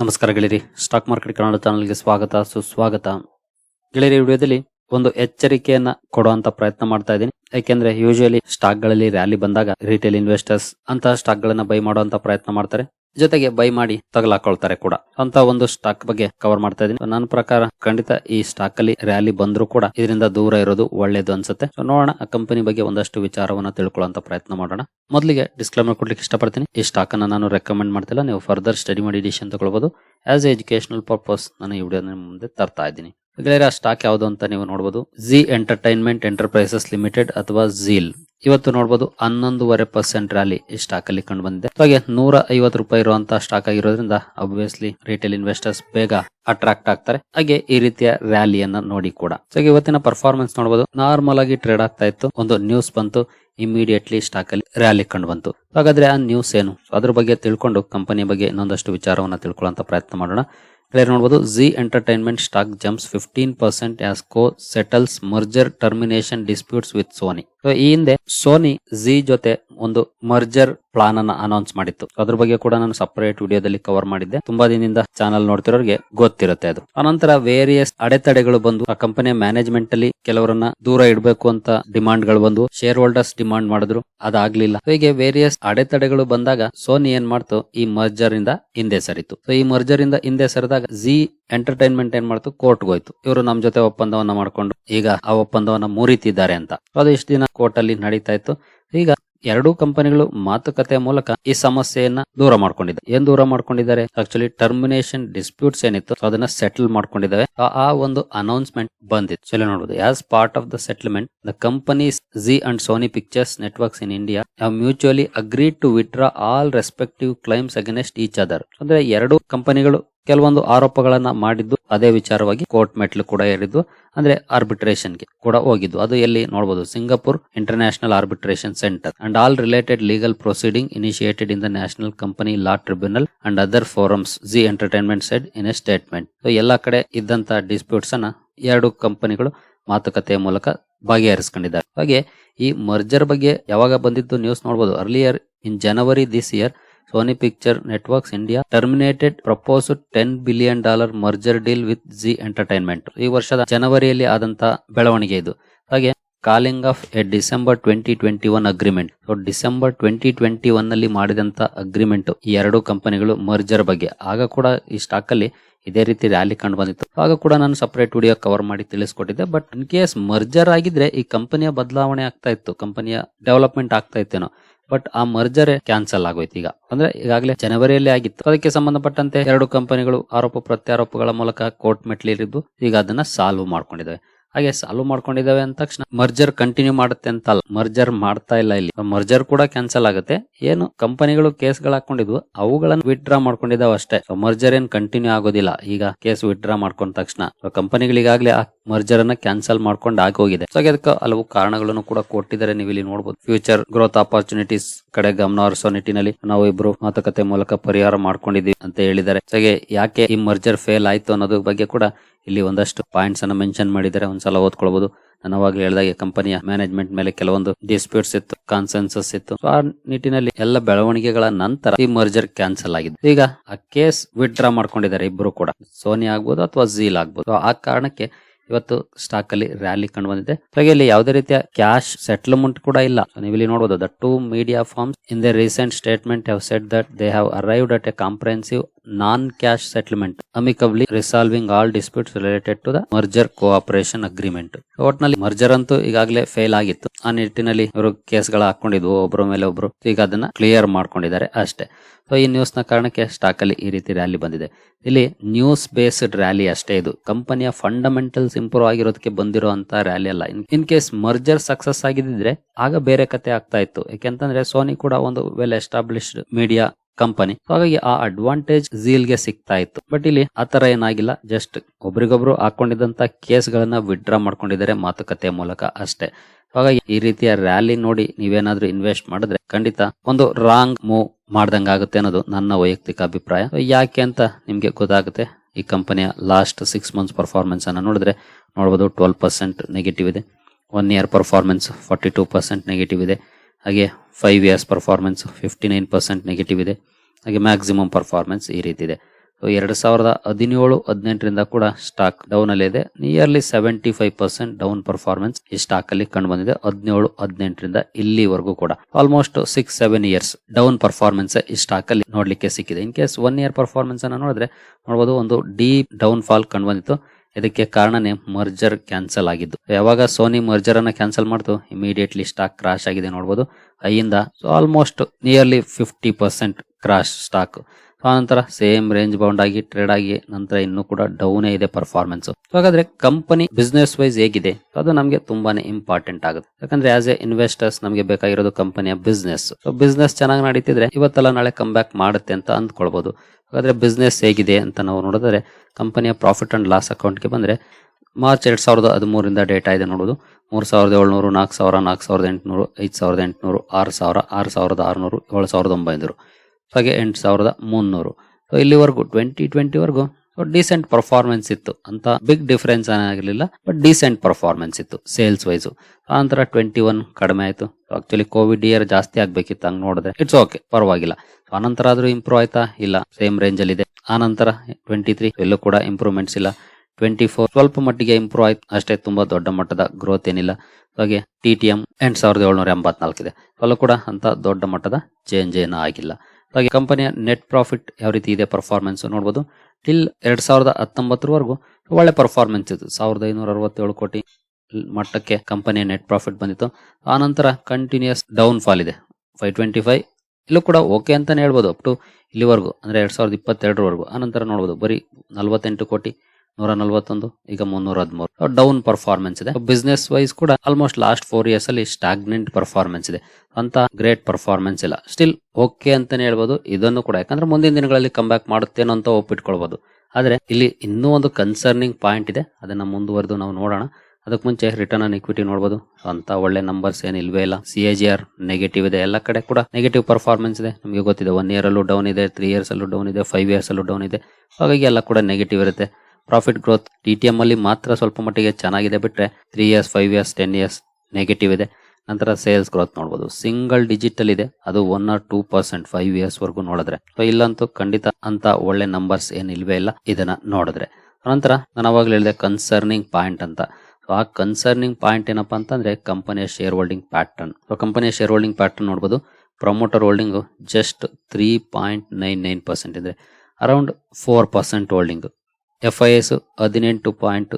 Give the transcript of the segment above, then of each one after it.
ನಮಸ್ಕಾರ ಗೆಳೆಯರಿ. Stock market Kannada ಚಾನಲ್ಗೆ ಸ್ವಾಗತ, ಸುಸ್ವಾಗತ. ಗೆಳೆಯರಿ ವಿಡಿಯೋದಲ್ಲಿ ಒಂದು ಎಚ್ಚರಿಕೆಯನ್ನ ಕೊಡುವಂತ ಪ್ರಯತ್ನ ಮಾಡ್ತಾ ಇದ್ದೀನಿ. ಯಾಕೆಂದ್ರೆ ಯೂಶಲಿ ಸ್ಟಾಕ್ಗಳಲ್ಲಿ ರ್ಯಾಲಿ ಬಂದಾಗ ರಿಟೇಲ್ ಇನ್ವೆಸ್ಟರ್ಸ್ ಅಂತ ಸ್ಟಾಕ್ ಗಳನ್ನ ಬೈ ಮಾಡುವಂತ ಪ್ರಯತ್ನ ಮಾಡ್ತಾರೆ. ಜೊತೆಗೆ ಬೈ ಮಾಡಿ ತಗಲಾಕೊಳ್ತಾರೆ ಕೂಡ. ಅಂತ ಒಂದು ಸ್ಟಾಕ್ ಬಗ್ಗೆ ಕವರ್ ಮಾಡ್ತಾ ಇದ್ದೀನಿ. ನನ್ನ ಪ್ರಕಾರ ಖಂಡಿತ ಈ ಸ್ಟಾಕ್ ಅಲ್ಲಿ ರ್ಯಾಲಿ ಬಂದ್ರು ಕೂಡ ಇದರಿಂದ ದೂರ ಇರೋದು ಒಳ್ಳೇದು ಅನ್ಸುತ್ತೆ. ನೋಡೋಣ, ಆ ಕಂಪನಿ ಬಗ್ಗೆ ಒಂದಷ್ಟು ವಿಚಾರವನ್ನ ತಿಳ್ಕೊಳ್ಳುವಂತ ಪ್ರಯತ್ನ ಮಾಡೋಣ. ಮೊದಲಿಗೆ ಡಿಸ್ಕ್ಲೇಮರ್ ಕೊಡ್ಲಿಕ್ಕೆ ಇಷ್ಟಪಡ್ತೀನಿ. ಈ ಸ್ಟಾಕ್ ಅನ್ನ ನಾನು ರೆಕಮೆಂಡ್ ಮಾಡ್ತಿಲ್ಲ. ನೀವು ಫರ್ದರ್ ಸ್ಟಡಿ ಮಾಡಿ ಡಿಸಿಷನ್ ತಗೊಳ್ಬಹುದು ಆಸ್ ಎಜುಕೇಶನಲ್ ಪರ್ಪಸ್ ನಾನು ಈ ವಿಡಿಯೋ ಮುಂದೆ ತರ್ತಾ ಇದ್ದೀನಿ. ಗೆಳೆಯರ ಸ್ಟಾಕ್ ಯಾವುದು ಅಂತ ನೀವು ನೋಡಬಹುದು ಜಿ ಎಂಟರ್ಟೈನ್ಮೆಂಟ್ ಎಂಟರ್ಪ್ರೈಸಸ್ ಲಿಮಿಟೆಡ್ ಅಥವಾ ಝೀಲ್ ಇವತ್ತು ನೋಡಬಹುದು ಹನ್ನೊಂದೂವರೆ ಪರ್ಸೆಂಟ್ ರ್ಯಾಲಿ ಈ ಸ್ಟಾಕ್ ಅಲ್ಲಿ ಕಂಡು ಬಂದಿದೆ. ಹಾಗೆ ನೂರ ಐವತ್ತು ರೂಪಾಯಿ ಇರುವಂತಹ ಸ್ಟಾಕ್ ಆಗಿರೋದ್ರಿಂದ ಅಬ್ವಿಯಸ್ಲಿ ರಿಟೇಲ್ ಇನ್ವೆಸ್ಟರ್ಸ್ ಬೇಗ ಅಟ್ರಾಕ್ಟ್ ಆಗ್ತಾರೆ. ಹಾಗೆ ಈ ರೀತಿಯ ರ್ಯಾಲಿಯನ್ನ ನೋಡಿ ಕೂಡ. ಹಾಗೆ ಇವತ್ತಿನ ಪರ್ಫಾರ್ಮೆನ್ಸ್ ನೋಡಬಹುದು ನಾರ್ಮಲ್ ಆಗಿ ಟ್ರೇಡ್ ಆಗ್ತಾ ಇತ್ತು. ಒಂದು ನ್ಯೂಸ್ ಬಂತು. ಇಮಿಡಿಯೇಟ್ಲಿ ಸ್ಟಾಕ್ ಅಲ್ಲಿ ರ್ಯಾಲಿ ಕಂಡು ಬಂತು. ಹಾಗಾದ್ರೆ ಆ ನ್ಯೂಸ್ ಏನು? ಅದ್ರ ಬಗ್ಗೆ ತಿಳ್ಕೊಂಡು ಕಂಪನಿ ಬಗ್ಗೆ ಇನ್ನೊಂದಷ್ಟು ವಿಚಾರವನ್ನ ತಿಳ್ಕೊಳ್ಳುವಂತ ಪ್ರಯತ್ನ ಮಾಡೋಣ. ಕ್ಲಿಯರ್ ನೋಡಬಹುದು Zee entertainment stock jumps fifteen percent as co settles merger termination disputes with Sony so ಈ ಹಿಂದೆ ಸೋನಿ ಜಿ ಜೊತೆ ಒಂದು ಮರ್ಜರ್ ಪ್ಲಾನ್ ಅನ್ನ ಅನೌನ್ಸ್ ಮಾಡಿತ್ತು. ಅದ್ರ ಬಗ್ಗೆ ಕೂಡ ನಾನು ಸಪರೇಟ್ ವಿಡಿಯೋದಲ್ಲಿ ಕವರ್ ಮಾಡಿದ್ದೆ. ತುಂಬಾ ದಿನದಿಂದ ಚಾನಲ್ ನೋಡ್ತಿರೋರಿಗೆ ಗೊತ್ತಿರುತ್ತೆ ಅದು. ಅನಂತರ ವೇರಿಯಸ್ ಅಡೆತಡೆಗಳು ಬಂದು, ಆ ಕಂಪನಿಯ ಮ್ಯಾನೇಜ್ಮೆಂಟ್ ಅಲ್ಲಿ ಕೆಲವರನ್ನ ದೂರ ಇಡಬೇಕು ಅಂತ ಡಿಮಾಂಡ್ಗಳು ಬಂದು ಶೇರ್ ಹೋಲ್ಡರ್ಸ್ ಡಿಮಾಂಡ್ ಮಾಡಿದ್ರು. ಅದಾಗ್ಲಿಲ್ಲ. ಹೀಗೆ ವೇರಿಯಸ್ ಅಡೆತಡೆಗಳು ಬಂದಾಗ ಸೋನಿ ಏನ್ ಮಾಡ್ತು? ಈ ಮರ್ಜರ್ ಇಂದ ಹಿಂದೆ ಸರಿತು. ಸೊ ಈ ಮರ್ಜರ್ ಇಂದ ಹಿಂದೆ ಸರಿದಾಗ ಜಿ ಎಂಟರ್ಟೈನ್ಮೆಂಟ್ ಏನ್ ಮಾಡ್ತು? ಕೋರ್ಟ್ ಹೋಯ್ತು. ಇವರು ನಮ್ ಜೊತೆ ಒಪ್ಪಂದವನ್ನ ಮಾಡ್ಕೊಂಡು, ಈಗ ಆ ಒಪ್ಪಂದವನ್ನ ಮುರಿತಿದ್ದಾರೆ ಅಂತ. ಅದು ಇಷ್ಟು ದಿನ ಕೋರ್ಟ್ ಅಲ್ಲಿ ನಡೀತಾ ಇತ್ತು. ಈಗ ಎರಡೂ ಕಂಪನಿಗಳು ಮಾತುಕತೆ ಮೂಲಕ ಈ ಸಮಸ್ಯೆಯನ್ನ ದೂರ ಮಾಡ್ಕೊಂಡಿದೆ. ಏನ್ ದೂರ ಮಾಡ್ಕೊಂಡಿದ್ದಾರೆ? ಆಕ್ಚುಲಿ ಟರ್ಮಿನೇಷನ್ ಡಿಸ್ಪ್ಯೂಟ್ಸ್ ಏನಿತ್ತು ಅದನ್ನ ಸೆಟಲ್ ಮಾಡ್ಕೊಂಡಿದ್ದಾವೆ. ಆ- ಒಂದು ಅನೌನ್ಸ್ಮೆಂಟ್ ಬಂದಿತ್ತು. ಚಲೋ ನೋಡುದು as part of the settlement the companies Zee and Sony pictures networks in India mutually agree to withdraw all respective claims against each other ಅಂದ್ರೆ ಎರಡು ಕಂಪನಿಗಳು ಕೆಲವೊಂದು ಆರೋಪಗಳನ್ನ ಮಾಡಿದ್ದು ಅದೇ ವಿಚಾರವಾಗಿ ಕೋರ್ಟ್ ಮೆಟ್ಲು ಕೂಡ ಏರಿದ್ದು, ಅಂದ್ರೆ ಆರ್ಬಿಟ್ರೇಷನ್ಗೆ ಕೂಡ ಹೋಗಿದ್ದು. ಅದು ಎಲ್ಲಿ ನೋಡಬಹುದು Singapore international arbitration centre and all related legal proceeding initiated in the national company law tribunal and other forums Zee entertainment said in a statement ಎಲ್ಲಾ ಕಡೆ ಇದ್ದಂತ ಡಿಸ್ಪ್ಯೂಟ್ಸ್ ಅನ್ನ ಎರಡು ಕಂಪನಿಗಳು ಮಾತುಕತೆಯ ಮೂಲಕ ಬಗೆಹರಿಸಿಕೊಂಡಿದ್ದಾರೆ. ಹಾಗೆ ಈ ಮರ್ಜರ್ ಬಗ್ಗೆ ಯಾವಾಗ ಬಂದಿದ್ದು ನ್ಯೂಸ್ ನೋಡಬಹುದು earlier in January this year Sony Picture Networks India terminated proposed ten billion dollar merger deal with Zee entertainment ಈ ವರ್ಷದ ಜನವರಿಯಲ್ಲಿ ಆದಂತ ಬೆಳವಣಿಗೆ ಇದು. ಹಾಗೆ calling off a December twenty twenty one agreement. So December twenty twenty ಒನ್ನಲ್ಲಿ ಮಾಡಿದಂತ agreement ಈ ಎರಡು ಕಂಪನಿಗಳು ಮರ್ಜರ್ ಬಗ್ಗೆ. ಆಗ ಕೂಡ ಈ ಸ್ಟಾಕ್ ಅಲ್ಲಿ ಇದೇ ರೀತಿ ರ್ಯಾಲಿ ಕಂಡು ಬಂದಿತ್ತು. ಆಗ ಕೂಡ ನಾನು ಸಪರೇಟ್ ವಿಡಿಯೋ ಕವರ್ ಮಾಡಿ ತಿಳಿಸ್ಕೊಟ್ಟಿದ್ದೆ. ಬಟ್ ಇನ್ ಕೇಸ್ ಮರ್ಜರ್ ಆಗಿದ್ರೆ ಈ ಕಂಪನಿಯ ಬದಲಾವಣೆ ಆಗ್ತಾ ಇತ್ತು. ಕಂಪನಿಯ ಡೆವಲಪ್ಮೆಂಟ್ ಆಗ್ತಾ ಇತ್ತೇನೋ. ಬಟ್ ಆ ಮರ್ಜರ್ ಕ್ಯಾನ್ಸಲ್ ಆಗೋಯ್ತು ಈಗ. ಅಂದ್ರೆ ಈಗಾಗಲೇ ಜನವರಿಯಲ್ಲಿ ಆಗಿತ್ತು. ಅದಕ್ಕೆ ಸಂಬಂಧಪಟ್ಟಂತೆ ಎರಡು ಕಂಪನಿಗಳು ಆರೋಪ ಪ್ರತ್ಯಾರೋಪಗಳ ಮೂಲಕ ಕೋರ್ಟ್ ಮೆಟ್ಲಿರಿದ್ದು ಈಗ ಅದನ್ನ ಸಾಲ್ವ್ ಮಾಡ್ಕೊಂಡಿದ್ದಾವೆ ಹಾಗೆ ಸಾಲ್ವ್ ಮಾಡ್ಕೊಂಡಿದ್ದಾವೆ ಅಂದ ತಕ್ಷಣ ಮರ್ಜರ್ ಕಂಟಿನ್ಯೂ ಮಾಡುತ್ತೆ ಅಂತ ಅಲ್ಲ ಮರ್ಜರ್ ಮಾಡ್ತಾ ಇಲ್ಲ ಇಲ್ಲಿ. ಮರ್ಜರ್ ಕೂಡ ಕ್ಯಾನ್ಸಲ್ ಆಗುತ್ತೆ. ಏನು, ಕಂಪನಿಗಳು ಕೇಸ್ಗಳು ಹಾಕೊಂಡಿದ್ವು. ಅವುಗಳನ್ನ ವಿತ್ಡ್ರಾ ಮಾಡ್ಕೊಂಡಿದ್ದಾವೆ ಅಷ್ಟೇ. ಮರ್ಜರ್ ಏನ್ ಕಂಟಿನ್ಯೂ ಆಗೋದಿಲ್ಲ. ಈಗ ಕೇಸ್ ವಿತ್ಡ್ರಾ ಮಾಡ್ಕೊಂಡ ತಕ್ಷಣ. ಕಂಪನಿಗಳಿಗಾಗ್ಲೇ ಆ ಮರ್ಜರ್ ಅನ್ನ ಕ್ಯಾನ್ಸಲ್ ಮಾಡ್ಕೊಂಡು ಆಗೋಗಿದೆ ಸೊ ಅದಕ್ಕೆ ಹಲವು ಕಾರಣಗಳನ್ನು ಕೂಡ ಕೊಟ್ಟಿದ್ದಾರೆ ನೀವು ಇಲ್ಲಿ ನೋಡಬಹುದು ಫ್ಯೂಚರ್ ಗ್ರೋತ್ ಆಪರ್ಚುನಿಟೀಸ್ ಕಡೆ ಗಮನ ಹರಿಸೋ ನಿಟ್ಟಿನಲ್ಲಿ ನಾವು ಇಬ್ರು ಮಾತುಕತೆ ಮೂಲಕ ಪರಿಹಾರ ಮಾಡ್ಕೊಂಡಿದೀವಿ ಅಂತ ಹೇಳಿದ್ದಾರೆ. ಜೊತೆಗೆ ಯಾಕೆ ಈ ಮರ್ಜರ್ ಫೇಲ್ ಆಯ್ತು ಅನ್ನೋದ್ರ ಬಗ್ಗೆ ಕೂಡ ಇಲ್ಲಿ ಒಂದಷ್ಟು ಪಾಯಿಂಟ್ಸ್ ಅನ್ನು ಮೆನ್ಷನ್ ಮಾಡಿದ್ದಾರೆ ಒಂದ್ಸಲ ಓದ್ಕೊಳ್ಬಹುದು ನಾನು ಹೇಳಿದಾಗ ಕಂಪನಿಯ ಮ್ಯಾನೇಜ್ಮೆಂಟ್ ಮೇಲೆ ಕೆಲವೊಂದು ಡಿಸ್ಪ್ಯೂಟ್ಸ್ ಇತ್ತು ಕಾನ್ಸೆನ್ಸಸ್ ಇತ್ತು. ಆ ನಿಟ್ಟಿನಲ್ಲಿ ಎಲ್ಲ ಬೆಳವಣಿಗೆಗಳ ನಂತರ ಈ ಮರ್ಜರ್ ಕ್ಯಾನ್ಸಲ್ ಆಗಿದೆ. ಈಗ ಆ ಕೇಸ್ ವಿಡ್ರಾ ಮಾಡ್ಕೊಂಡಿದ್ದಾರೆ ಇಬ್ರು ಕೂಡ. ಸೋನಿ ಆಗ್ಬೋದು ಅಥವಾ ಝೀಲ್ ಆಗ್ಬೋದು. ಆ ಕಾರಣಕ್ಕೆ ಇವತ್ತು ಸ್ಟಾಕ್ ಅಲ್ಲಿ ರ್ಯಾಲಿ ಕಂಡು ಬಂದಿದೆ. ಹಾಗೆ ಇಲ್ಲಿ ಯಾವುದೇ ರೀತಿಯ ಕ್ಯಾಶ್ ಸೆಟ್ಲ್ಮೆಂಟ್ ಕೂಡ ಇಲ್ಲ. ನೀವಿಲ್ಲಿ ನೋಡಬಹುದು the two media firms in the recent statement have said that they have arrived at a comprehensive non cash settlement amicably resolving all disputes related to the merger cooperation agreement ಒಟ್ನಲ್ಲಿ merger ಅಂತೂ ಈಗಾಗಲೇ fail ಆಗಿತ್ತು. ಆ ನಿಟ್ಟಿನಲ್ಲಿ ಇವರು ಕೇಸ್ಗಳ ಹಾಕೊಂಡಿದ್ವು ಒಬ್ಬರ ಮೇಲೆ ಒಬ್ರು. ಈಗ ಅದನ್ನ ಕ್ಲಿಯರ್ ಮಾಡ್ಕೊಂಡಿದ್ದಾರೆ ಅಷ್ಟೇ. ಸೊ ಈ ನ್ಯೂಸ್ನ ಕಾರಣಕ್ಕೆ ಸ್ಟಾಕ್ ಅಲ್ಲಿ ಈ ರೀತಿ ರ್ಯಾಲಿ ಬಂದಿದೆ. ಇಲ್ಲಿ ನ್ಯೂಸ್ ಬೇಸ್ಡ್ ರ್ಯಾಲಿ ಅಷ್ಟೇ ಇದು. ಕಂಪನಿಯ ಫಂಡಮೆಂಟಲ್ಸ್ ಇಂಪ್ರೂವ್ ಆಗಿರೋದಕ್ಕೆ ಬಂದಿರುವಂತ ರ್ಯಾಲಿ ಅಲ್ಲ. ಇನ್ ಕೇಸ್ ಮರ್ಜರ್ ಸಕ್ಸಸ್ ಆಗಿದ್ರೆ ಆಗ ಬೇರೆ ಕತೆ ಆಗ್ತಾ ಇತ್ತು. ಯಾಕೆಂತಂದ್ರೆ ಸೋನಿ ಕೂಡ ಒಂದು ವೆಲ್ ಎಸ್ಟಾಬ್ಲಿಷ್ಡ್ ಮೀಡಿಯಾ ಕಂಪನಿ ಹಾಗಾಗಿ ಆ ಅಡ್ವಾಂಟೇಜ್ಗೆ ಸಿಗ್ತಾ ಇತ್ತು. ಬಟ್ ಇಲ್ಲಿ ಆ ತರ ಏನಾಗಿಲ್ಲ. ಜಸ್ಟ್ ಒಬ್ರಿಗೊಬ್ರು ಹಾಕೊಂಡಿದ್ದಂತ ಕೇಸ್ ಗಳನ್ನ ವಿಡ್ರಾ ಮಾಡ್ಕೊಂಡಿದ್ದಾರೆ ಮಾತುಕತೆ ಮೂಲಕ ಅಷ್ಟೇ. ಹಾಗಾಗಿ ಈ ರೀತಿಯ ರ್ಯಾಲಿ ನೋಡಿ ನೀವೇನಾದ್ರೂ ಇನ್ವೆಸ್ಟ್ ಮಾಡಿದ್ರೆ ಖಂಡಿತ ಒಂದು ರಾಂಗ್ ಮೂವ್ ಮಾಡ್ದಂಗ ಆಗುತ್ತೆ ಅನ್ನೋದು ನನ್ನ ವೈಯಕ್ತಿಕ ಅಭಿಪ್ರಾಯ. ಯಾಕೆ ಅಂತ ನಿಮ್ಗೆ ಗೊತ್ತಾಗುತ್ತೆ. ಈ ಕಂಪನಿಯ ಲಾಸ್ಟ್ ಸಿಕ್ಸ್ ಮಂತ್ಸ್ ಪರ್ಫಾರ್ಮೆನ್ಸ್ ಅನ್ನ ನೋಡಿದ್ರೆ ನೋಡಬಹುದು ಟ್ವೆಲ್ ಪರ್ಸೆಂಟ್ ನೆಗೆಟಿವ್ ಇದೆ. One year performance forty two percent negative ಇದೆ. ಹಾಗೆ five years performance fifty nine percent negative ಇದೆ. ಹಾಗೆ ಮ್ಯಾಕ್ಸಿಮಮ್ ಪರ್ಫಾರ್ಮೆನ್ಸ್ ಈ ರೀತಿ ಇದೆ. ಸೊ ಎರಡು ಸಾವಿರದ ಹದಿನೇಳು, ಹದಿನೆಂಟರಿಂದ ಕೂಡ ಸ್ಟಾಕ್ ಡೌನ್ ಅಲ್ಲಿ ಇದೆ. Nearly seventy five percent down performance ಈ ಸ್ಟಾಕ್ ಅಲ್ಲಿ ಕಂಡು ಬಂದಿದೆ. ಹದಿನೇಳು, ಹದಿನೆಂಟರಿಂದ ಇಲ್ಲಿವರೆಗೂ ಕೂಡ. Almost six seven years down performance ಈ ಸ್ಟಾಕ್ ಅಲ್ಲಿ ನೋಡ್ಲಿಕ್ಕೆ ಸಿಕ್ಕಿದೆ. In case one year performance ಅನ್ನ ನೋಡಿದ್ರೆ ನೋಡಬಹುದು ಒಂದು ಡೀಪ್ ಡೌನ್ ಫಾಲ್ ಕಂಡು ಬಂದಿತ್ತು. ಇದಕ್ಕೆ ಕಾರಣನೇ ಮರ್ಜರ್ ಕ್ಯಾನ್ಸಲ್ ಆಗಿದ್ದು. ಯಾವಾಗ ಸೋನಿ ಮರ್ಜರ್ ಅನ್ನ ಕ್ಯಾನ್ಸಲ್ ಮಾಡ್ತು, ಇಮಿಡಿಯೇಟ್ಲಿ ಸ್ಟಾಕ್ ಕ್ರಾಶ್ ಆಗಿದೆ ನೋಡಬಹುದು ಐಯಿಂದ almost nearly fifty percent crash stock. ಆನಂತರ ಸೇಮ್ ರೇಂಜ್ ಬೌಂಡ್ ಆಗಿ ಟ್ರೇಡ್ ಆಗಿ ನಂತರ ಇನ್ನು ಕೂಡ ಡೌನೇ ಇದೆ ಪರ್ಫಾರ್ಮೆನ್ಸ್ ಹಾಗಾದ್ರೆ ಕಂಪನಿ ಬಿಸ್ನೆಸ್ ವೈಸ್ ಹೇಗಿದೆ? ಅದು ನಮಗೆ ತುಂಬಾನೇ ಇಂಪಾರ್ಟೆಂಟ್ ಆಗುತ್ತೆ. ಯಾಕಂದ್ರೆ ಆಸ್ ಎ ಇನ್ವೆಸ್ಟರ್ಸ್ ನಮಗೆ ಬೇಕಾಗಿರೋದು ಕಂಪನಿಯ ಬಿಸ್ನೆಸ್ ಬಿಸ್ನೆಸ್ ಚೆನ್ನಾಗಿ ನಡೀತಿದ್ರೆ ಇವತ್ತೆಲ್ಲ ನಾಳೆ ಕಮ್ ಬ್ಯಾಕ್ ಮಾಡುತ್ತೆ ಅಂತ ಅಂದ್ಕೊಳ್ಬಹುದು ಹಾಗಾದ್ರೆ ಬಿಸ್ನೆಸ್ ಹೇಗಿದೆ ಅಂತ ನಾವು ನೋಡಿದ್ರೆ ಕಂಪನಿಯ ಪ್ರಾಫಿಟ್ ಅಂಡ್ ಲಾಸ್ ಅಕೌಂಟ್ಗೆ ಬಂದ್ರೆ ಮಾರ್ಚ್ ಎರಡ್ ಸಾವಿರದ ಹದಿಮೂರಿಂದ ಡೇಟಾ ಇದೆ ನೋಡೋದು ಮೂರ್ ಸಾವಿರದ ಏಳ್ನೂರು ನಾಲ್ಕು ಸಾವಿರ ನಾಲ್ಕು ಸಾವಿರದ ಎಂಟುನೂರು, ಐದು ಸಾವಿರದ ಎಂಟುನೂರು, ಆರು ಸಾವಿರ, ಆರು ಸಾವಿರದ ಆರುನೂರು, ಏಳು ಸಾವಿರದ ಒಂಬೈನೂರು. ಹಾಗೆ ಎಂಟು ಸಾವಿರದ ಮುನ್ನೂರು. ಸೊ ಇಲ್ಲಿವರೆಗೂ ಟ್ವೆಂಟಿ ಟ್ವೆಂಟಿವರೆಗೂ ಡೀಸೆಂಟ್ ಪರ್ಫಾರ್ಮೆನ್ಸ್ ಇತ್ತು. ಅಂತ ಬಿಗ್ ಡಿಫರೆನ್ಸ್ ಏನಾಗಿರಲಿಲ್ಲ ಬಟ್ ಡೀಸೆಂಟ್ ಪರ್ಫಾರ್ಮೆನ್ಸ್ ಇತ್ತು ಸೇಲ್ಸ್ ವೈಸು ಆನಂತರ ಟ್ವೆಂಟಿ ಒನ್ ಕಡಿಮೆ ಆಯಿತು. ಆಕ್ಚುಲಿ ಕೋವಿಡ್ ಇಯರ್ ಜಾಸ್ತಿ ಆಗಬೇಕಿತ್ತು ಹಂಗೆ ನೋಡಿದ್ರೆ. ಇಟ್ಸ್ ಓಕೆ ಪರವಾಗಿಲ್ಲ. ಆನಂತರ ಆದರೂ ಇಂಪ್ರೂವ್ ಆಯ್ತಾ? ಇಲ್ಲ. ಸೇಮ್ ರೇಂಜ್ ಅಲ್ಲಿ ಇದೆ. ಆನಂತರ ಟ್ವೆಂಟಿ ತ್ರೀ ಎಲ್ಲೂ ಕೂಡ ಇಂಪ್ರೂವ್ಮೆಂಟ್ಸ್ ಇಲ್ಲ. ಟ್ವೆಂಟಿ ಫೋರ್ ಸ್ವಲ್ಪ ಮಟ್ಟಿಗೆ ಇಂಪ್ರೂವ್ ಆಯ್ತು. ಅಷ್ಟೇ ತುಂಬಾ ದೊಡ್ಡ ಮಟ್ಟದ ಗ್ರೋತ್ ಏನಿಲ್ಲ. ಹಾಗೆ ಟಿ ಟಿ ಎಂ ಎಂಟು ಸಾವಿರದ ಏಳ್ನೂರ ಎಂಬತ್ನಾಲ್ಕು ಇದೆ. ಅಲ್ಲೂ ಕೂಡ ಅಂತ ದೊಡ್ಡ ಮಟ್ಟದ ಚೇಂಜ್ ಏನೂ ಆಗಿಲ್ಲ. ಹಾಗೆ ಕಂಪನಿಯ ನೆಟ್ ಪ್ರಾಫಿಟ್ ಯಾವ ರೀತಿ ಇದೆ ಪರ್ಫಾರ್ಮೆನ್ಸ್ ನೋಡಬಹುದು ಟಿಲ್ ಎರಡ್ ಸಾವಿರದ ಹತ್ತೊಂಬತ್ತರವರೆಗೂ ಒಳ್ಳೆ ಪರ್ಫಾರ್ಮೆನ್ಸ್ ಇತ್ತು. ಸಾವಿರದ ಐನೂರ ಅರವತ್ತೇಳು ಕೋಟಿ ಮಟ್ಟಕ್ಕೆ ಕಂಪನಿಯ ನೆಟ್ ಪ್ರಾಫಿಟ್ ಬಂದಿತ್ತು. ಆ ನಂತರ ಕಂಟಿನ್ಯೂಸ್ ಡೌನ್ ಫಾಲ್ ಇದೆ. ಫೈವ್ ಟ್ವೆಂಟಿ ಫೈವ್ ಇಲ್ಲೂ ಕೂಡ ಓಕೆ ಅಂತಾನೆ ಹೇಳ್ಬೋದು. ಅಪ್ ಟು ಇಲ್ಲಿವರೆಗೂ, ಅಂದ್ರೆ ಎರಡ್ ಸಾವಿರದ ಇಪ್ಪತ್ತೆರಡರವರೆಗೂ. ಆನಂತರ ನೋಡಬಹುದು ಬರೀ ನಲವತ್ತೆಂಟು ಕೋಟಿ ನೂರ ನಲವತ್ತೊಂದು ಈಗ ಮುನ್ನೂರ ಹದಿಮೂರು ಡೌನ್ ಪರ್ಫಾರ್ಮೆನ್ಸ್ ಇದೆ. ಬಿಸ್ನೆಸ್ ವೈಸ್ ಕೂಡ ಆಲ್ಮೋಸ್ಟ್ ಲಾಸ್ಟ್ ಫೋರ್ ಇಯರ್ಸ್ ಅಲ್ಲಿ ಸ್ಟಾಗ್ನೆಂಟ್ ಪರ್ಫಾರ್ಮೆನ್ಸ್ ಇದೆ. ಅಂತ ಗ್ರೇಟ್ ಪರ್ಫಾರ್ಮೆನ್ಸ್ ಇಲ್ಲ. ಸ್ಟಿಲ್ ಓಕೆ ಅಂತಾನೆ ಹೇಳ್ಬೋದು. ಇದನ್ನು ಕೂಡ, ಯಾಕಂದ್ರೆ ಮುಂದಿನ ದಿನಗಳಲ್ಲಿ ಕಮ್ ಬ್ಯಾಕ್ ಮಾಡುತ್ತೇನೋ ಅಂತ ಒಪ್ಪಿಟ್ಕೊಳ್ಬಹುದು ಆದ್ರೆ, ಇಲ್ಲಿ ಇನ್ನೂ ಒಂದು ಕನ್ಸರ್ನಿಂಗ್ ಪಾಯಿಂಟ್ ಇದೆ. ಅದನ್ನ ಮುಂದುವರೆದು ನಾವು ನೋಡೋಣ. ಅದಕ್ಕೆ ಮುಂಚೆ ರಿಟರ್ನ್ ಆನ್ ಇಕ್ವಿಟಿ ನೋಡಬಹುದು ಅಂತ ಒಳ್ಳೆ ನಂಬರ್ಸ್ ಏನು ಇಲ್ವೇ ಇಲ್ಲ. C A G R negative ಇದೆ. ಎಲ್ಲ ಕಡೆ ಕೂಡ ನೆಗೆಟಿವ್ ಪರ್ಫಾರ್ಮೆನ್ಸ್ ಇದೆ. ನಮಗೆ ಗೊತ್ತಿದೆ ಒನ್ ಇಯರ್ ಅಲ್ಲೂ ಡೌನ್ ಇದೆ ತ್ರೀ ಇಯರ್ಸ್ ಅಲ್ಲೂ ಡೌನ್ ಇದೆ ಫೈವ್ ಇಯರ್ಸ್ ಅಲ್ಲೂ ಡೌನ್ ಇದೆ. ಹಾಗಾಗಿ ಎಲ್ಲ ಕೂಡ ನೆಗೆಟಿವ್ ಇರುತ್ತೆ. Profit growth D T M ಅಲ್ಲಿ ಮಾತ್ರ ಸ್ವಲ್ಪ ಮಟ್ಟಿಗೆ ಚೆನ್ನಾಗಿದೆ ಬಿಟ್ರೆ three years five years ten years negative ಇದೆ. ನಂತರ ಸೇಲ್ಸ್ ಗ್ರೋತ್ ನೋಡಬಹುದು ಸಿಂಗಲ್ ಡಿಜಿಟಲ್ ಇದೆ. ಅದು one or two percent five years ವರೆಗೂ ನೋಡಿದ್ರೆ. ಸೊ ಇಲ್ಲಂತೂ ಖಂಡಿತ ಅಂತ ಒಳ್ಳೆ ನಂಬರ್ಸ್ ಏನ್ ಇಲ್ವೇ ಇಲ್ಲ ಇದನ್ನ ನೋಡಿದ್ರೆ. ನಂತರ ನಾನು ಅವಾಗಲೇ ಹೇಳಿದೆ ಕನ್ಸರ್ನಿಂಗ್ ಪಾಯಿಂಟ್ ಅಂತ. ಸೊ ಆ ಕನ್ಸರ್ನಿಂಗ್ ಪಾಯಿಂಟ್ ಏನಪ್ಪ ಅಂತಂದ್ರೆ ಕಂಪನಿಯ ಶೇರ್ ಹೋಲ್ಡಿಂಗ್ ಪ್ಯಾಟರ್ನ್ ಸೊ ಕಂಪನಿಯ ಶೇರ್ ಹೋಲ್ಡಿಂಗ್ ಪ್ಯಾಟರ್ನ್ ನೋಡಬಹುದು promoter holding just three point nine nine percent ಇದೆ. Around four percent holding F I S ಹದಿನೆಂಟು ಪಾಯಿಂಟ್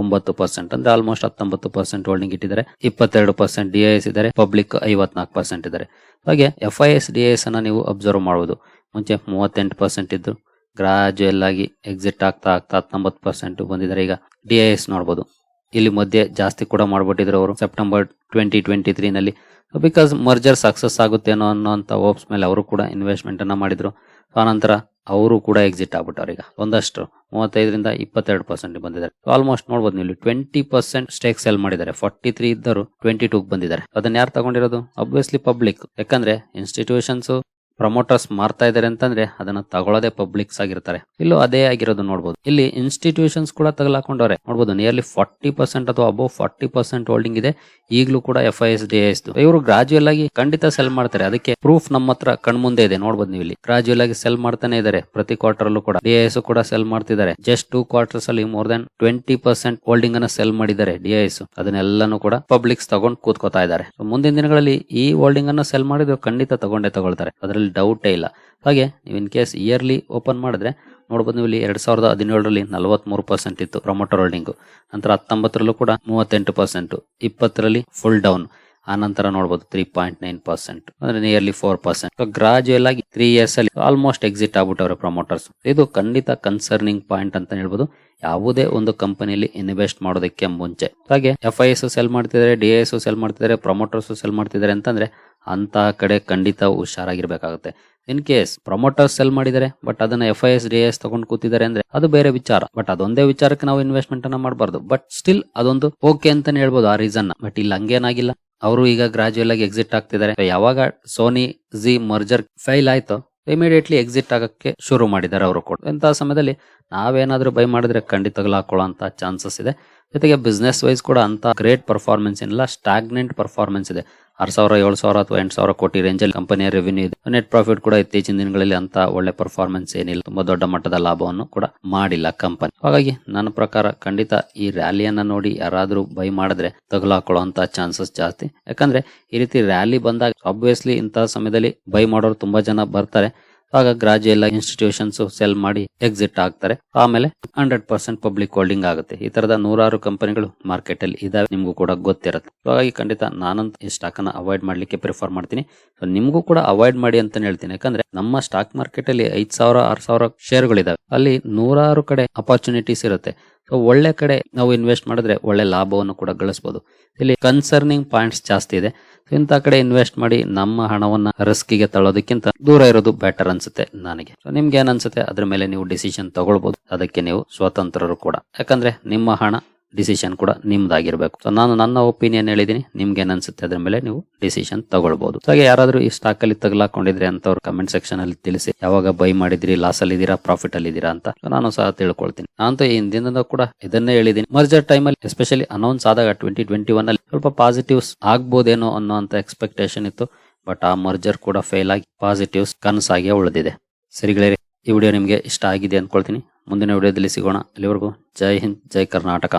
ಒಂಬತ್ತು ಪರ್ಸೆಂಟ್ ಅಂದ್ರೆ ಆಲ್ಮೋಸ್ಟ್ ಹತ್ತೊಂಬತ್ತು ಪರ್ಸೆಂಟ್ ಹೋಲ್ಡಿಂಗ್ ಇಟ್ಟಿದ್ದಾರೆ. ಇಪ್ಪತ್ತೆರಡು ಪರ್ಸೆಂಟ್ ಡಿ ಎಸ್ ಇದ್ದಾರೆ. ಪಬ್ಲಿಕ್ ಐವತ್ನಾಲ್ಕು ಪರ್ಸೆಂಟ್ ಇದ್ದಾರೆ. ಹಾಗೆ F I S D S ಅನ್ನ ನೀವು ಅಬ್ಸರ್ವ್ ಮಾಡಬಹುದು ಮುಂಚೆ ಮೂವತ್ತೆಂಟು ಪರ್ಸೆಂಟ್ ಇದ್ದು ಗ್ರಾಜುಯಲ್ ಆಗಿ ಎಕ್ಸಿಟ್ ಆಗ್ತಾ ಆಗ್ತಾ ಹತ್ತೊಂಬತ್ತು ಪರ್ಸೆಂಟ್ ಬಂದಿದ್ದಾರೆ. ಈಗ ಡಿ ಐ ಎಸ್ ನೋಡಬಹುದು ಇಲ್ಲಿ ಮಧ್ಯೆ ಜಾಸ್ತಿ ಕೂಡ ಮಾಡ್ಬಿಟ್ಟಿದ್ರು ಅವರು. ಸೆಪ್ಟೆಂಬರ್ ಟ್ವೆಂಟಿ ಟ್ವೆಂಟಿ ತ್ರೀ ನಲ್ಲಿ ಬಿಕಾಸ್ ಮರ್ಜರ್ ಸಕ್ಸಸ್ ಆಗುತ್ತೇನೋ ಅನ್ನೋಂಥ ಹೋಪ್ಸ್ ಮೇಲೆ ಅವರು ಕೂಡ ಇನ್ವೆಸ್ಟ್ಮೆಂಟ್ ಅನ್ನ ಮಾಡಿದ್ರು. ಆನಂತರ ಅವರು ಕೂಡ ಎಕ್ಸಿಟ್ ಆಗ್ಬಿಟ್ಟವ್ರು ಈಗ. ಒಂದಷ್ಟು, ಮೂವತ್ತೈದರಿಂದ ಇಪ್ಪತ್ತೆರಡು ಪರ್ಸೆಂಟ್ ಬಂದಿದ್ದಾರೆ. ಆಲ್ಮೋಸ್ಟ್ ನೋಡ್ಬೋದು ನೀವು ಟ್ವೆಂಟಿ ಪರ್ಸೆಂಟ್ ಸ್ಟೇಕ್ ಸೆಲ್ ಮಾಡಿದ್ದಾರೆ. ಫಾರ್ಟಿ ತ್ರೀ ಇದ್ದರು ಟ್ವೆಂಟಿ ಟೂ ಬಂದಿದ್ದಾರೆ. ಅದನ್ನ ಯಾರು ತಗೊಂಡಿರೋದು? ಅಬ್ವಿಯಸ್ಲಿ ಪಬ್ಲಿಕ್ ಯಾಕಂದ್ರೆ ಇನ್ಸ್ಟಿಟ್ಯೂಷನ್ಸ್ ಪ್ರಮೋಟರ್ಸ್ ಮಾರ್ತಾ ಇದಾರೆ ಅಂತಂದ್ರೆ ಅದನ್ನ ತಗೊಳ್ಳೋದೇ ಪಬ್ಲಿಕ್ಸ್ ಆಗಿರ್ತಾರೆ. ಇಲ್ಲೂ ಅದೇ ಆಗಿರೋದು ನೋಡಬಹುದು ಇಲ್ಲಿ ಇನ್ಸ್ಟಿಟ್ಯೂಷನ್ಸ್ ಕೂಡ ತಗಲಾಕೊಂಡವ್ರೆ. ನೋಡಬಹುದು ನಿಯರ್ಲಿ ಫಾರ್ಟಿ ಪರ್ಸೆಂಟ್ ಅಥವಾ ಅಬೌವ್ ಫಾರ್ಟಿ ಪರ್ಸೆಂಟ್ ಹೋಲ್ಡಿಂಗ್ ಇದೆ. ಈಗಲೂ ಕೂಡ F I S D S ಇವರು ಗ್ರಾಜುಯಲ್ ಆಗಿ ಖಂಡಿತ ಸೆಲ್ ಮಾಡ್ತಾರೆ. ಅದಕ್ಕೆ ಪ್ರೂಫ್ ನಮ್ಮ ಹತ್ರ ಕಣ್ಮುಂದೆ ಇದೆ. ನೋಡಬಹುದು ನೀವು ಇಲ್ಲಿ. ಗ್ರಾಜುಯಲ್ ಆಗಿ ಸೆಲ್ ಮಾಡ್ತಾನೆ ಇದಾರೆ. ಪ್ರತಿ ಕ್ವಾರ್ಟರ್ ಅಲ್ಲೂ ಕೂಡ ಡಿ ಎಸ್ ಕೂಡ ಸೆಲ್ ಮಾಡ್ತಿದ್ದಾರೆ. ಜಸ್ಟ್ ಟೂ ಕ್ವಾರ್ಟರ್ಸ್ ಅಲ್ಲಿ more than twenty percent holding ಅನ್ನ ಸೆಲ್ ಮಾಡಿದ್ದಾರೆ ಡಿ ಎಸ್ ಅದನ್ನೆಲ್ಲಾನು ಕೂಡ ಪಬ್ಲಿಕ್ಸ್ ತಗೊಂಡ್ ಕೂತ್ಕೋತಾ ಇದ್ದಾರೆ. ಮುಂದಿನ ದಿನಗಳಲ್ಲಿ ಈ ಹೋಲ್ಡಿಂಗ್ ಅನ್ನ ಸೆಲ್ ಮಾಡಿದ್ರು ಖಂಡಿತ ತಗೊಂಡೇ ತಗೊಳ್ತಾರೆ. ಅದರಲ್ಲಿ ಡೌಟೇ ಇಲ್ಲ. ಹಾಗೆ ನೀವು ಇನ್ ಕೇಸ್ ಇಯರ್ಲಿ ಓಪನ್ ಮಾಡಿದ್ರೆ, ನೋಡ್ಬೋದು ನೀವು ಇಲ್ಲಿ ಎರಡ್ ಸಾವಿರದ ಹದಿನೇಳರಲ್ಲಿ ನಲವತ್ಮೂರು ಪರ್ಸೆಂಟ್ ಇತ್ತು ಪ್ರಮೋಟರ್ ಹೋಲ್ಡಿಂಗು ನಂತರ ಹತ್ತೊಂಬತ್ತರಲ್ಲೂ ಕೂಡ ಮೂವತ್ತೆಂಟು ಪರ್ಸೆಂಟು ಇಪ್ಪತ್ತರಲ್ಲಿ ಫುಲ್ ಡೌನ್ ಆ ನಂತರ ನೋಡಬಹುದು ತ್ರೀ ಪಾಯಿಂಟ್ ನೈನ್ ಪರ್ಸೆಂಟ್ ಅಂದ್ರೆ ನಿಯರ್ಲಿ ಫೋರ್ ಪರ್ಸೆಂಟ್ ಗ್ರಾಜುಯಲ್ ಆಗಿ ತ್ರೀ ಇಯರ್ಸ್ ಅಲ್ಲಿ ಆಲ್ಮೋಸ್ಟ್ ಎಕ್ಸಿಟ್ ಆಗ್ಬಿಟ್ಟವ್ರೆ ಪ್ರಮೋಟರ್ಸ್ ಇದು ಖಂಡಿತ ಕನ್ಸರ್ನಿಂಗ್ ಪಾಯಿಂಟ್ ಅಂತ ಹೇಳ್ಬೋದು. ಯಾವುದೇ ಒಂದು ಕಂಪನಿಯಲ್ಲಿ ಇನ್ವೆಸ್ಟ್ ಮಾಡೋದಕ್ಕೆ ಮುಂಚೆ. ಹಾಗೆ ಎಫ್ ಐ ಎಸ್ ಸೆಲ್ ಮಾಡ್ತಿದ್ದಾರೆ ಡಿ ಎಸ್ ಸೆಲ್ ಮಾಡ್ತಿದ್ದಾರೆ ಪ್ರಮೋಟರ್ಸ್ ಸೆಲ್ ಮಾಡ್ತಿದ್ದಾರೆ ಅಂತಂದ್ರೆ ಅಂತ ಕಡೆ ಖಂಡಿತ ಹುಷಾರಾಗಿರ್ಬೇಕಾಗುತ್ತೆ. ಇನ್ ಕೇಸ್ ಪ್ರಮೋಟರ್ಸ್ ಸೆಲ್ ಮಾಡಿದರೆ ಬಟ್ ಅದನ್ನ F I S D S ತಗೊಂಡು ಕೂತಿದ್ದಾರೆ ಅಂದ್ರೆ ಅದು ಬೇರೆ ವಿಚಾರ. ಬಟ್ ಅದೊಂದೇ ವಿಚಾರಕ್ಕೆ ನಾವು ಇನ್ವೆಸ್ಟ್ಮೆಂಟ್ ಅನ್ನ ಮಾಡಬಾರ್ದು. ಬಟ್ ಸ್ಟಿಲ್ ಅದೊಂದು ಓಕೆ ಅಂತಾನೆ ಹೇಳ್ಬೋದು ಆ ರೀಸನ್ ಬಟ್ ಇಲ್ಲಿ ಹಂಗೇನಾಗಿಲ್ಲ. ಅವರು ಈಗ ಗ್ರಾಜುಯಲ್ ಆಗಿ ಎಕ್ಸಿಟ್ ಆಗ್ತಿದ್ದಾರೆ. ಯಾವಾಗ ಸೋನಿ ಜಿ ಮರ್ಜರ್ ಫೈಲ್ ಆಯ್ತು ಇಮಿಡಿಯೇಟ್ಲಿ ಎಕ್ಸಿಟ್ ಆಗಕ್ಕೆ ಶುರು ಮಾಡಿದ್ದಾರೆ ಅವರು ಕೂಡ. ಇಂತಹ ಸಮಯದಲ್ಲಿ ನಾವೇನಾದ್ರೂ ಬೈ ಮಾಡಿದ್ರೆ ಖಂಡಿತಗಳು ಹಾಕೊಳ್ಳೋ ಅಂತ ಚಾನ್ಸಸ್ ಇದೆ. ಜೊತೆಗೆ ಬಿಸ್ನೆಸ್ ವೈಸ್ ಕೂಡ ಅಂತ ಗ್ರೇಟ್ ಪರ್ಫಾರ್ಮೆನ್ಸ್ ಏನಿಲ್ಲ ಸ್ಟಾಗ್ನೆಂಟ್ ಪರ್ಫಾರ್ಮೆನ್ಸ್ ಇದೆ. ಆರು ಸಾವಿರ ಏಳು ಸಾವಿರ ಅಥವಾ ಎಂಟು ಸಾವಿರ ಕೋಟಿ ರೇಂಜಲ್ಲಿ ಕಂಪನಿಯ ರೆವಿನ್ಯೂ ಇದೆ. ನೆಟ್ ಪ್ರಾಫಿಟ್ ಕೂಡ ಇತ್ತೀಚಿನ ದಿನಗಳಲ್ಲಿ ಅಂತ ಒಳ್ಳೆ ಪರ್ಫಾರ್ಮೆನ್ಸ್ ಏನಿಲ್ಲ. ತುಂಬಾ ದೊಡ್ಡ ಮಟ್ಟದ ಲಾಭವನ್ನು ಕೂಡ ಮಾಡಿಲ್ಲ ಕಂಪನಿ. ಹಾಗಾಗಿ ನನ್ನ ಪ್ರಕಾರ ಖಂಡಿತ ಈ ರ್ಯಾಲಿಯನ್ನ ನೋಡಿ ಯಾರಾದ್ರೂ ಬೈ ಮಾಡಿದ್ರೆ ತಗಲಾಕೊಳ್ಳುವಂತ ಚಾನ್ಸಸ್ ಜಾಸ್ತಿ. ಯಾಕಂದ್ರೆ ಈ ರೀತಿ ರ್ಯಾಲಿ ಬಂದಾಗ ಆಬ್ವಿಯಸ್ಲಿ ಇಂತಹ ಸಮಯದಲ್ಲಿ ಬೈ ಮಾಡೋರು ತುಂಬಾ ಜನ ಬರ್ತಾರೆ. ಆಗ ಗ್ರಾಜುಯಲ್ ಇನ್ಸ್ಟಿಟ್ಯೂಷನ್ಸ್ ಸೆಲ್ ಮಾಡಿ ಎಕ್ಸಿಟ್ ಆಗ್ತಾರೆ. ಆಮೇಲೆ ಹಂಡ್ರೆಡ್ ಪರ್ಸೆಂಟ್ ಪಬ್ಲಿಕ್ ಹೋಲ್ಡಿಂಗ್ ಆಗುತ್ತೆ. ಈ ತರದ ನೂರಾರು ಕಂಪನಿಗಳು ಮಾರ್ಕೆಟ್ ಅಲ್ಲಿ ಇದಾವೆ. ನಿಮ್ಗೂ ಕೂಡ ಗೊತ್ತಿರುತ್ತೆ. ಹಾಗಾಗಿ ಖಂಡಿತ ನಾನಂತ ಈ ಸ್ಟಾಕ್ ಅನ್ನ ಅವಾಯ್ಡ್ ಮಾಡ್ಲಿಕ್ಕೆ ಪ್ರಿಫರ್ ಮಾಡ್ತೀನಿ. ನಿಮ್ಗೂ ಕೂಡ ಅವಾಯ್ಡ್ ಮಾಡಿ ಅಂತ ಹೇಳ್ತೀನಿ. ಯಾಕಂದ್ರೆ ನಮ್ಮ ಸ್ಟಾಕ್ ಮಾರ್ಕೆಟ್ ಅಲ್ಲಿ ಐದ್ ಸಾವಿರ, ಆರ್ ಸಾವಿರ ಶೇರ್ಗಳಿದಾವೆ ಅಲ್ಲಿ ನೂರಾರು ಕಡೆ ಅಪಾರ್ಚುನಿಟೀಸ್ ಇರುತ್ತೆ. ಒಳ್ಳೆ ಕಡೆ ನಾವು ಇನ್ವೆಸ್ಟ್ ಮಾಡಿದ್ರೆ ಒಳ್ಳೆ ಲಾಭವನ್ನು ಕೂಡ ಗಳಿಸಬಹುದು ಇಲ್ಲಿ ಕನ್ಸರ್ನಿಂಗ್ ಪಾಯಿಂಟ್ಸ್ ಜಾಸ್ತಿ ಇದೆ. ಸೊ ಇಂಥ ಕಡೆ ಇನ್ವೆಸ್ಟ್ ಮಾಡಿ ನಮ್ಮ ಹಣವನ್ನ ರಿಸ್ಕಿಗೆ ತಳ್ಳೋದಕ್ಕಿಂತ ದೂರ ಇರೋದು ಬೆಟರ್ ಅನ್ಸುತ್ತೆ ನನಗೆ. ಸೊ ನಿಮ್ಗೆ ಏನ್ ಅನ್ಸುತ್ತೆ? ಅದ್ರ ಮೇಲೆ ನೀವು ಡಿಸಿಷನ್ ತಗೊಳ್ಬಹುದು ಅದಕ್ಕೆ ನೀವು ಸ್ವತಂತ್ರರು ಕೂಡ. ಯಾಕಂದ್ರೆ ನಿಮ್ಮ ಹಣ ಡಿಸಿಷನ್ ಕೂಡ ನಿಮ್ದಾಗಿರ್ಬೇಕು. ಸೊ ನಾನು ನನ್ನ ಒಪಿನಿಯನ್ ಹೇಳಿದೀನಿ ನಿಮ್ಗೆ ಏನನ್ಸುತ್ತೆ ಅನ್ಸುತ್ತೆ ಅದ್ರ ಮೇಲೆ ನೀವು ಡಿಸಿಷನ್ ತಗೊಳ್ಬಹುದು ಹಾಗೆ ಯಾರಾದ್ರೂ ಈ ಸ್ಟಾಕ್ ಅಲ್ಲಿ ತಗಲಾಕೊಂಡಿದ್ರೆ ಅಂತವ್ರು ಕಮೆಂಟ್ ಸೆಕ್ಷನ್ ಅಲ್ಲಿ ತಿಳಿಸಿ, ಯಾವಾಗ ಬೈ ಮಾಡಿದ್ರಿ ಲಾಸ್ ಅಲ್ಲಿ ಇದೀರಾ ಪ್ರಾಫಿಟ್ ಅಲ್ಲಿ ಇದೀರಾ ಅಂತ ನಾನು ಸಹ ತಿಳ್ಕೊಳ್ತೀನಿ. ನಾನು ಈ ದಿನದ ಕೂಡ ಇದನ್ನೇ ಹೇಳಿದೀನಿ ಮರ್ಜರ್ ಟೈಮ್ ಅಲ್ಲಿ ಎಸ್ಪೆಷಲಿ ಅನೌನ್ಸ್ ಆದಾಗ ಟ್ವೆಂಟಿ ಟ್ವೆಂಟಿ ಒನ್ ಅಲ್ಲಿ ಸ್ವಲ್ಪ ಪಾಸಿಟಿವ್ಸ್ ಆಗ್ಬೋದೇನೋ ಅನ್ನೋ ಅಂತ ಎಕ್ಸ್ಪೆಕ್ಟೇಷನ್ ಇತ್ತು. ಬಟ್ ಆ ಮರ್ಜರ್ ಕೂಡ ಫೇಲ್ ಆಗಿ ಪಾಸಿಟಿವ್ಸ್ ಕನಸಾಗೆ ಉಳಿದಿದೆ. ಸರಿಗಳೇ ಈ ವಿಡಿಯೋ ನಿಮಗೆ ಇಷ್ಟ ಆಗಿದೆ ಅನ್ಕೊಳ್ತೀನಿ ಮುಂದಿನ ವಿಡಿಯೋದಲ್ಲಿ ಸಿಗೋಣ. ಅಲ್ಲಿವರೆಗೂ ಜೈ ಹಿಂದ್, ಜೈ ಕರ್ನಾಟಕ.